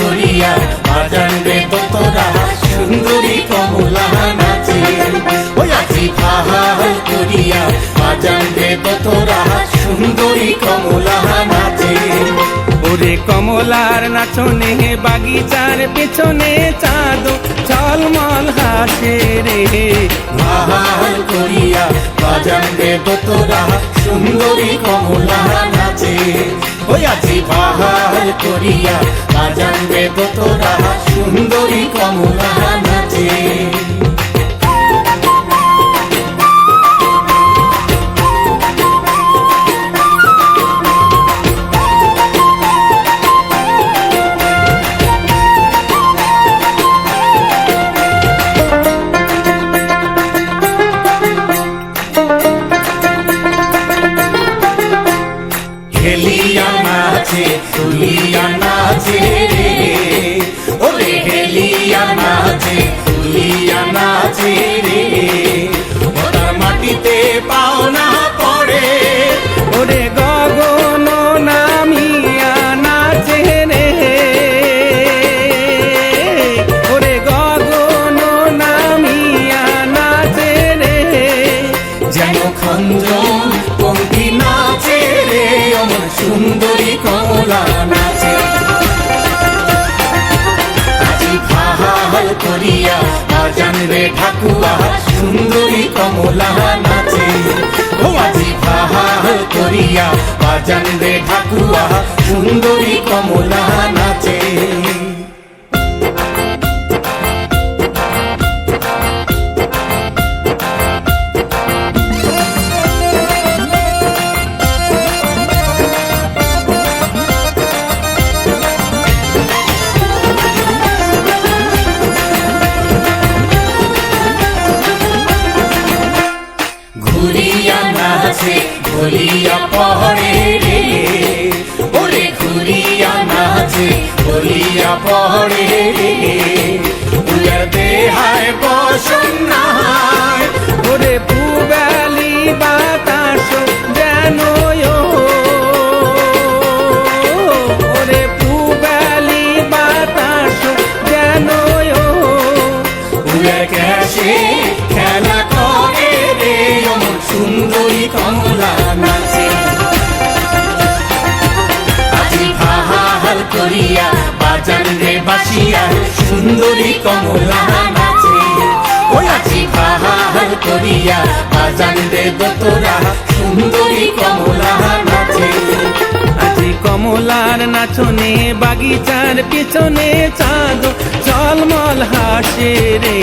করিয়া কমলার নাচনে, বাগিচার পেছনে চাঁদ চলমল হাসে রে। ভালো করিয়া বাজান রে তোরা সুন্দরী কমলা নাচে। ওই আজি ভালো করিয়া বাজান রে তোরা সুন্দরী কমলা নাচে। তুলিয়া নাচে ওরে হেলিয়া নাচে তুলিয়া নাচে রে। ওটার মাটিতে পাও পড়ে। ওরে গগন নামিয়া নাচে রে। ওরে গগন নামিয়া নাচে রে। যেন খঞ্জন পঙ্কি নাচে রে অমর সুন্দরী কমলা নাচে। আজি ভালো করিয়া ঠাকুয়া সুন্দরী কমলা নাচে। ও আজি ভালো করিয়া ঠাকুয়া সুন্দরী কমলা নাচে। ঘুরিয়া নাচে বলিয়া পহরে রে। ওরে ঘুরিয়া নাচে বলিয়া পহরে রে। উলতে হায় বসন্নায় ভালো করিয়া বাজান রে বাসিয়া, সুন্দরী কমলা নাচে ওই ভালো করিয়া বাজান রে দোতরা, সুন্দরী কমলা নাচে আজি কমলার নাচনে, বাগিচার পিছনে চাঁদ, ঝলমল হাসে রে।